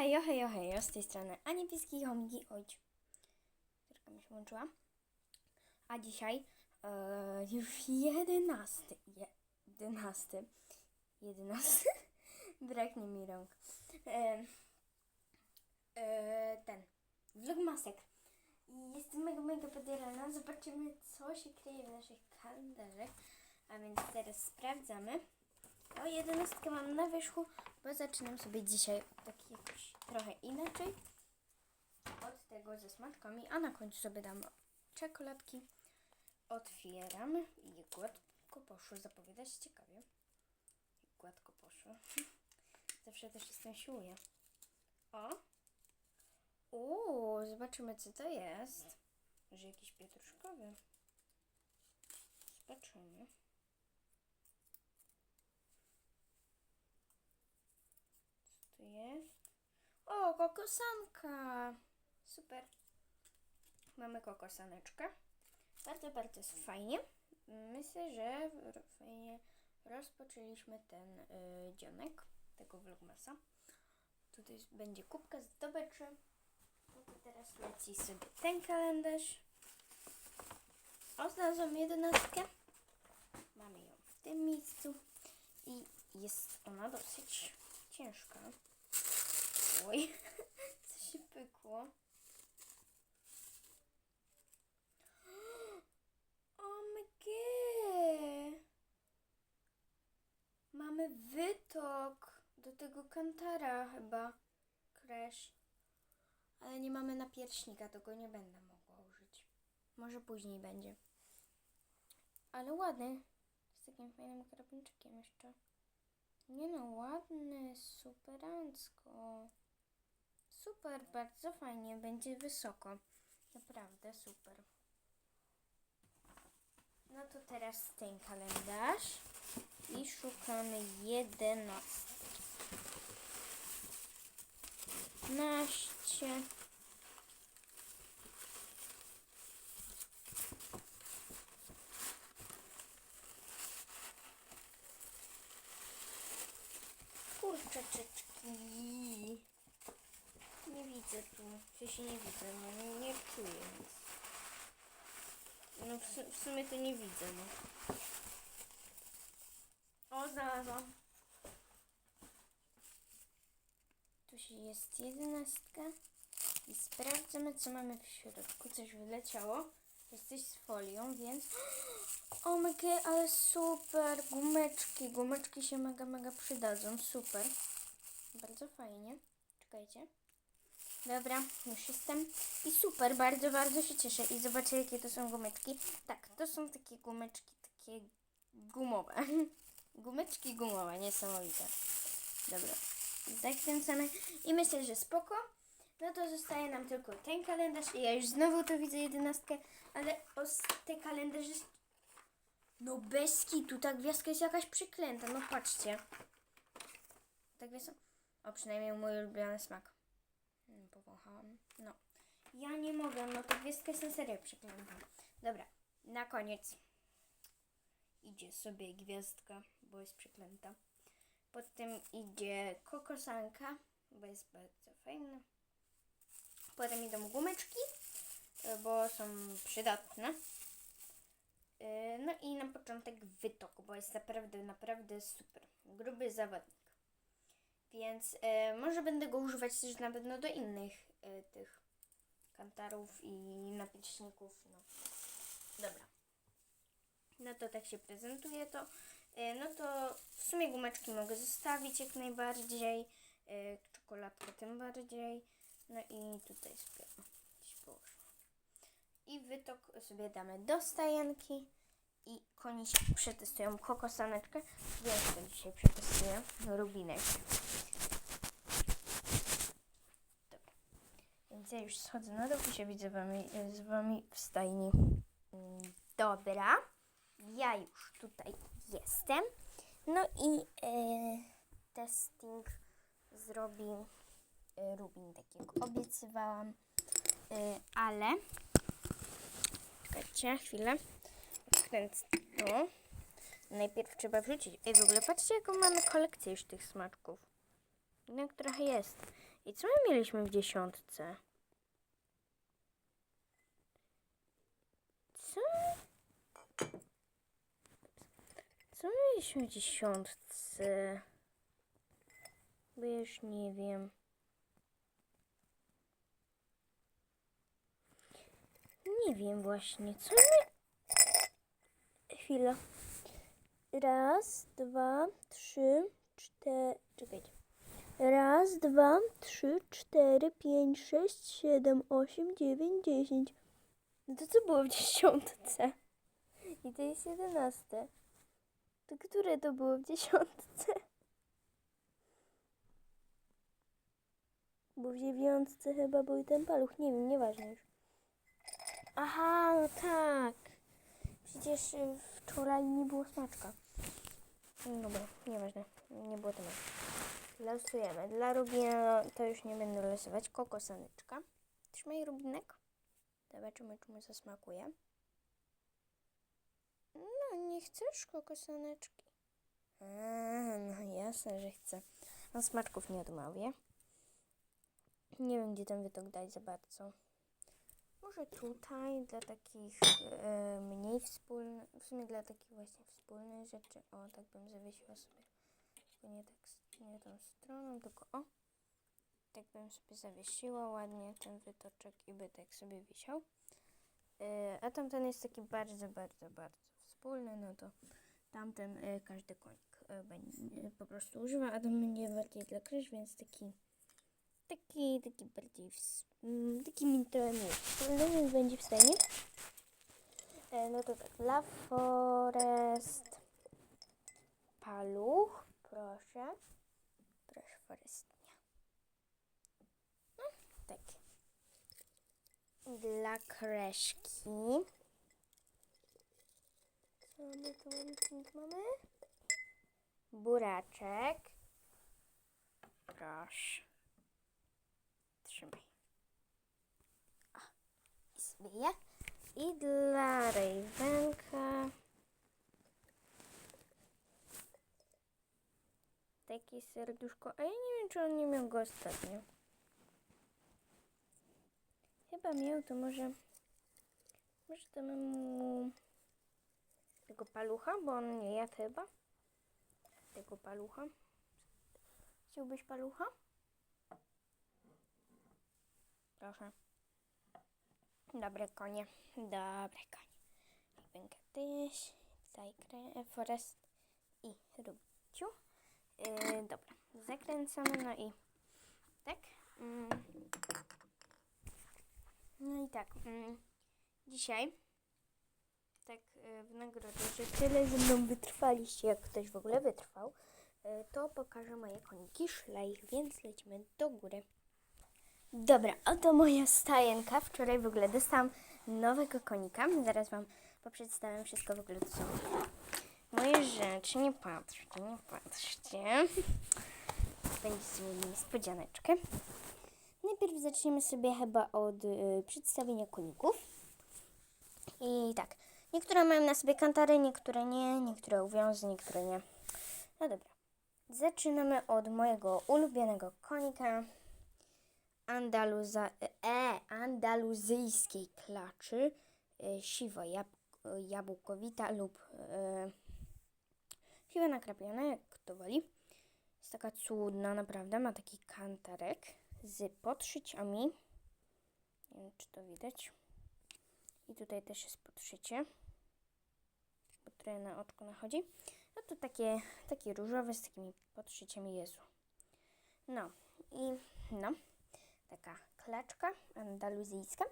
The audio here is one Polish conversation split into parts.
Hejo, hejo, hejo, z tej strony Aniepieski Chomiki, ojcz. Tylko mi się włączyła. A dzisiaj e, już jedenasty, jedenasty, jedenasty, braknie mi rąk. E, e, ten, vlogmasek. Jestem mega, mega podjarana. Zobaczymy, co się kryje w naszych kalendarzach. A więc teraz sprawdzamy. O, jedenastkę mam na wierzchu, bo zaczynam sobie dzisiaj tak jakoś trochę inaczej. Od tego ze smaczkami, a na końcu sobie dam czekoladki. Otwieram i gładko poszło. Zapowiada się ciekawie. Gładko poszło. Zawsze też jestem siłuję. O! Uuu, zobaczymy co to jest. Może jakiś pietruszkowy. Zobaczymy. Co tu jest? O, kokosanka! Super. Mamy kokosaneczkę. Bardzo, bardzo jest fajnie. Myślę, że fajnie rozpoczęliśmy ten y, dzionek tego vlogmasa. Tutaj będzie kubka zdobyczy. No teraz leci sobie ten kalendarz. O, znalazłam jedenastkę. Mamy ją w tym miejscu. I jest ona dosyć ciężka. Oj, co się pykło. OMG! Mamy wytok do tego kantara chyba. Crash. Ale nie mamy napierśnika, to go nie będę mogła użyć. Może później będzie. Ale ładny. Z takim fajnym karabinczykiem jeszcze. Nie no, ładny, superancko. Super, bardzo fajnie, będzie wysoko. Naprawdę super. No to teraz ten kalendarz i szukamy 11. 15. Kurczaczeczki. Widzę tu. Się nie widzę? No nie, czuję nic. No w, w sumie to nie widzę, no. O, znalazłam. Tu się jest jedenastka. I sprawdzamy, co mamy w środku. Coś wyleciało. Jest coś z folią, więc... O mega, ale super! Gumeczki. Gumeczki się mega, mega przydadzą. Super. Bardzo fajnie. Czekajcie. Dobra, już jestem. I super, bardzo, bardzo się cieszę. I zobaczę, jakie to są gumeczki. Tak, to są takie gumeczki, takie gumowe. Gumeczki gumowe, niesamowite. Dobra, zakręcamy. I myślę, że spoko. No to zostaje nam tylko ten kalendarz. I ja już znowu tu widzę jedenastkę, ale os- te kalendarze... No bez kitu, ta gwiazdka jest jakaś przyklęta. No patrzcie. Ta gwiazdka... O, przynajmniej mój ulubiony smak. Ja nie mogę, no to gwiazdka jest na serio przyklęta. Dobra, na koniec idzie sobie gwiazdka, bo jest przyklęta. Potem idzie kokosanka, bo jest bardzo fajna. Potem idą gumeczki, y, bo są przydatne. Y, No i na początek wytok, bo jest naprawdę, naprawdę super. Gruby zawodnik. Więc e, może będę go używać też na pewno do innych e, tych kantarów i napieśników. No. Dobra. No to tak się prezentuje to. E, no to w sumie gumeczki mogę zostawić jak najbardziej. E, czekoladkę tym bardziej. No i tutaj sobie. I wytok sobie damy do stajenki. I koni się przetestują kokosaneczkę, więc to dzisiaj przetestuję rubinek. Ja już schodzę na dół i się widzę wami, z wami w stajni. Dobra. Ja już tutaj jestem. No i e, testing zrobi e, Rubin, tak jak obiecywałam. E, ale czekajcie chwilę. Odkręcę to. Najpierw trzeba wrzucić. Ej, w ogóle patrzcie, jaką mamy kolekcję już tych smaczków. No, trochę jest. I co my mieliśmy w dziesiątce? Co? Co my mieliśmy w dziesiątce? Bo ja już nie wiem. Nie wiem właśnie, co my... Chwila. Raz, dwa, trzy, cztery... Czekajcie. Raz, dwa, trzy, cztery, pięć, sześć, siedem, osiem, dziewięć, dziesięć. No to co było w dziesiątce? I to jest jedenaste. To które to było w dziesiątce? Bo w dziewiątce chyba był ten paluch. Nie wiem, nieważne już. Aha, no tak. Przecież y, wczoraj nie było smaczka. Dobra, nieważne. Nie było tematu. Losujemy. Dla Rubina to już nie będę losować. Kokosaneczka. Trzymaj Rubinek. Zobaczymy, czy mu zasmakuje. No, nie chcesz kokosaneczki? A, no jasne, że chcę. No smaczków nie odmawię. Nie wiem, gdzie ten wytok dać za bardzo. Może tutaj dla takich e, mniej wspólnych, w sumie dla takich właśnie wspólnych rzeczy. O, tak bym zawiesiła sobie. Tylko nie tak, nie tą stroną, tylko o. Tak bym sobie zawiesiła ładnie ten wytoczek i by tak sobie wisiał. E, a tamten jest taki bardzo, bardzo, bardzo wspólny, no to tamten e, każdy konik e, po prostu używa, a ten będzie bardziej dla kryż, więc taki taki, taki bardziej, mm, taki mi trochę mniej wspólny, będzie wstanie. E, no to tak, La Forest Paluch, proszę. Proszę, Forestnia. No, tak. Dla kreszki. Co my tu mamy? Buraczek. Proszę. Trzymaj. O, i. I dla Ravenka takie serduszko, a ja nie wiem, czy on nie miał go ostatnio. Chyba miał, to może może damy mu tego palucha, bo on nie jadł chyba. Tego palucha. Chciałbyś palucha? Proszę. Dobre konie. Dobre konie. Rybinka tyś. Tutaj kre- Forest i Rubciu. Yy, dobra. Zakręcamy. No i tak. Mm. No i tak. Mm. Dzisiaj tak yy, w nagrodę, że tyle ze mną wytrwaliście, jak ktoś w ogóle wytrwał, yy, to pokażę moje koniki. Szlaj, więc lecimy do góry. Dobra, oto moja stajenka. Wczoraj w ogóle dostałam nowego konika. Zaraz Wam poprzedstawiam wszystko w ogóle, są moje rzeczy. Nie patrzcie, nie patrzcie. Będzie sobie niespodzianeczkę. Najpierw zaczniemy sobie chyba od y, przedstawienia koników. I tak, niektóre mają na sobie kantary, niektóre nie, niektóre uwiązy, niektóre nie. No dobra. Zaczynamy od mojego ulubionego konika. Andaluza, e, andaluzyjskiej klaczy, e, siwo jab, jabłkowita lub e, siwa nakrapiana, jak kto woli. Jest taka cudna, naprawdę. Ma taki kantarek z podszyciami. Nie wiem, czy to widać. I tutaj też jest podszycie, bo trochę na oczko nachodzi. No to takie, takie różowe z takimi podszyciami Jezu. No i no taka klaczka andaluzyjska.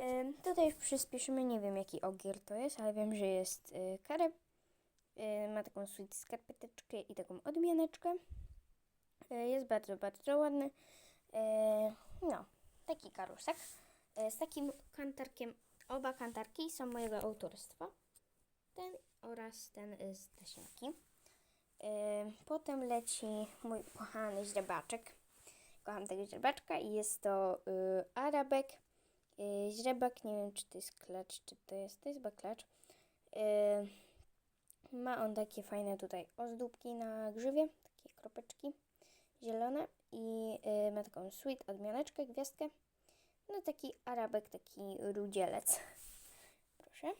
Ym, tutaj przyspieszymy, nie wiem jaki ogier to jest, ale wiem, że jest y, kareb. Y, ma taką sweet skarpeteczkę i taką odmianeczkę. Y, jest bardzo, bardzo ładny. Y, no, taki karusek. Y, z takim kantarkiem, oba kantarki są mojego autorstwa. Ten oraz ten z tasiemki. Y, potem leci mój kochany źrebaczek kocham tego źrebaczka i jest to y, arabek. Y, źrebak, nie wiem czy to jest klacz, czy to jest, to jest chyba klacz. Ma on takie fajne tutaj ozdóbki na grzywie, takie kropeczki zielone i y, ma taką sweet odmianeczkę, gwiazdkę. No taki arabek, taki rudzielec. Proszę.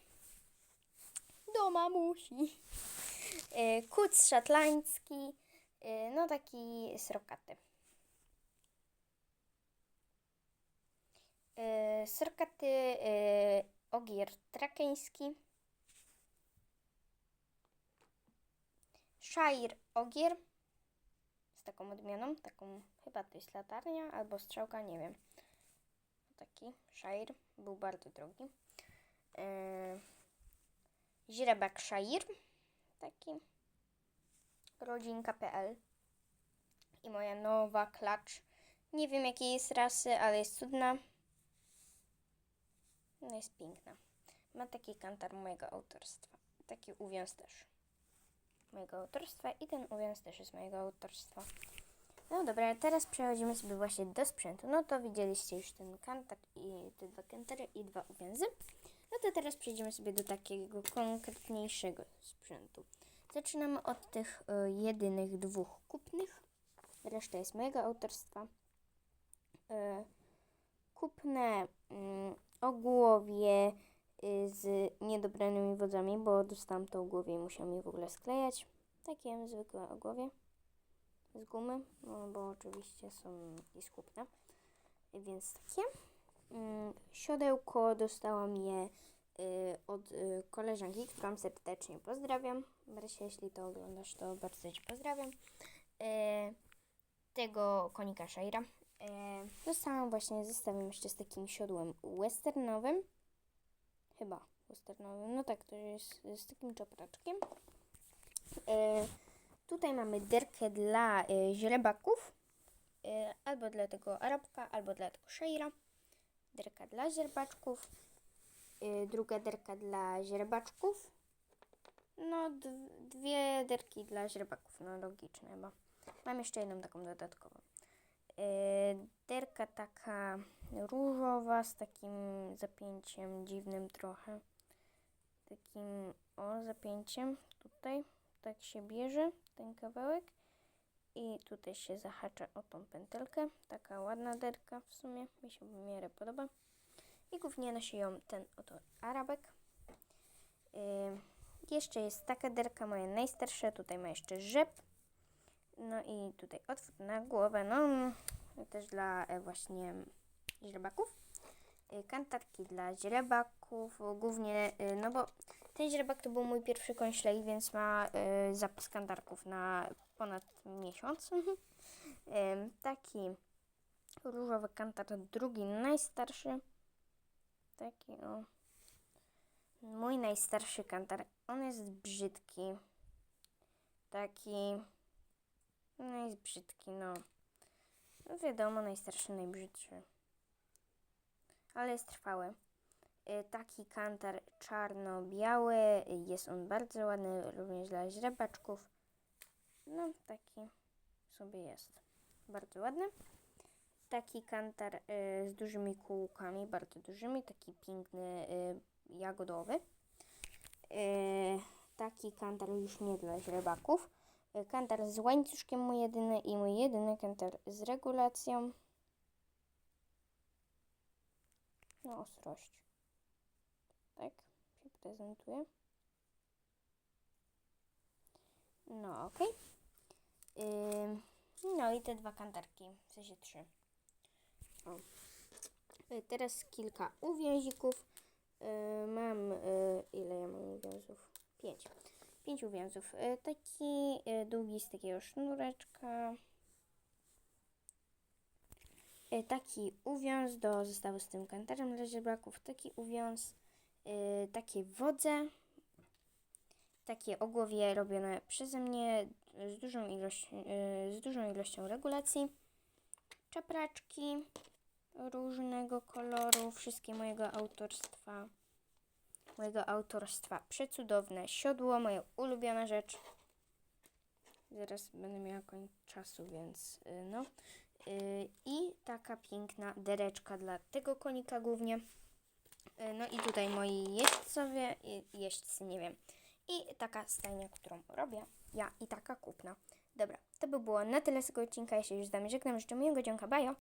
Do mamusi. Y, kuc szatlański, y, no taki srokaty. Y, srokaty y, ogier trakeński. Szair ogier taką odmianą, taką chyba to jest latarnia albo strzałka, nie wiem. Taki szair, był bardzo drogi. Yy, źrebak szair, taki rodzinka.pl i moja nowa klacz. Nie wiem jakiej jest rasy, ale jest cudna. No jest piękna. Ma taki kantar mojego autorstwa. Taki uwiąz też mojego autorstwa i ten uwiązek też jest mojego autorstwa. No dobra, teraz przechodzimy sobie właśnie do sprzętu. No to widzieliście już ten kantar i te dwa kantary i dwa uwiązy. No to teraz przejdziemy sobie do takiego konkretniejszego sprzętu. Zaczynamy od tych y, jedynych dwóch kupnych. Reszta jest mojego autorstwa. Y, kupne y, ogłowie y, z niedobranymi wodzami, bo dostałam to ogłowie i musiałam je w ogóle sklejać. Takie zwykłe ogłowie z gumy, no bo oczywiście są i skupne, więc takie. Mm, Siodełko dostałam je y, od y, koleżanki, którą serdecznie pozdrawiam. Marysia, jeśli to oglądasz, to bardzo Cię pozdrawiam. Y, tego konika Shaira. Y, dostałam właśnie zestawem jeszcze z takim siodłem westernowym. Chyba westernowym. No tak, to jest z takim czapraczkiem. E, tutaj mamy derkę dla e, źrebaków, e, albo dla tego arabka, albo dla tego szejra. Derka dla źrebaczków, e, druga derka dla źrebaczków. No, dwie derki dla źrebaków, no logiczne chyba. Mam jeszcze jedną taką dodatkową. Derka taka różowa z takim zapięciem dziwnym trochę. Takim o zapięciem tutaj tak się bierze ten kawałek i tutaj się zahacza o tą pętelkę. Taka ładna derka w sumie, mi się w miarę podoba. I głównie nosi ją ten oto arabek. Yy, jeszcze jest taka derka, moja najstarsza, tutaj ma jeszcze rzep. No i tutaj otwór na głowę, no też dla e, właśnie źrebaków. Y, Kantarki dla źrebaków, głównie, y, no bo ten źrebak to był mój pierwszy końślej, więc ma zapas kantarków na ponad miesiąc. Taki różowy kantar, drugi najstarszy. Taki o. Mój najstarszy kantar. On jest brzydki. Taki. No jest brzydki, no. No wiadomo, najstarszy, najbrzydszy. Ale jest trwały. Y, Taki kantar czarno-biały. Jest on bardzo ładny, również dla źrebaczków. No, taki sobie jest. Bardzo ładny. Taki kantar y, z dużymi kółkami, bardzo dużymi. Taki piękny, y, jagodowy. Taki kantar już nie dla źrebaków. Y, Kantar z łańcuszkiem mój jedyny i mój jedyny kantar z regulacją. No, ostrość. Tak się prezentuje. No, ok. no i te dwa kantarki, w sensie trzy. O. Y, Teraz kilka uwięzików. Y, mam, y, ile ja mam uwiązów? Pięć. Pięć uwiązów. Y, taki y, długi z takiego sznureczka. Y, taki uwiąz do zestawu z tym kantarem dla żebraków, taki uwiąz, takie wodze, takie ogłowie robione przeze mnie z dużą, z dużą ilością regulacji, czapraczki różnego koloru, wszystkie mojego autorstwa, mojego autorstwa, przecudowne siodło, moja ulubiona rzecz. Zaraz będę miała koniec czasu, więc y, no. Y, I taka piękna dereczka dla tego konika głównie. Y, No i tutaj moi jeźdźcowie, jeźdźcy, nie wiem. I taka stajnia, którą robię ja i taka kupna. Dobra, to by było na tyle z tego odcinka. Ja się już z wami żegnam. Życzę miłego dzionka. Bajo!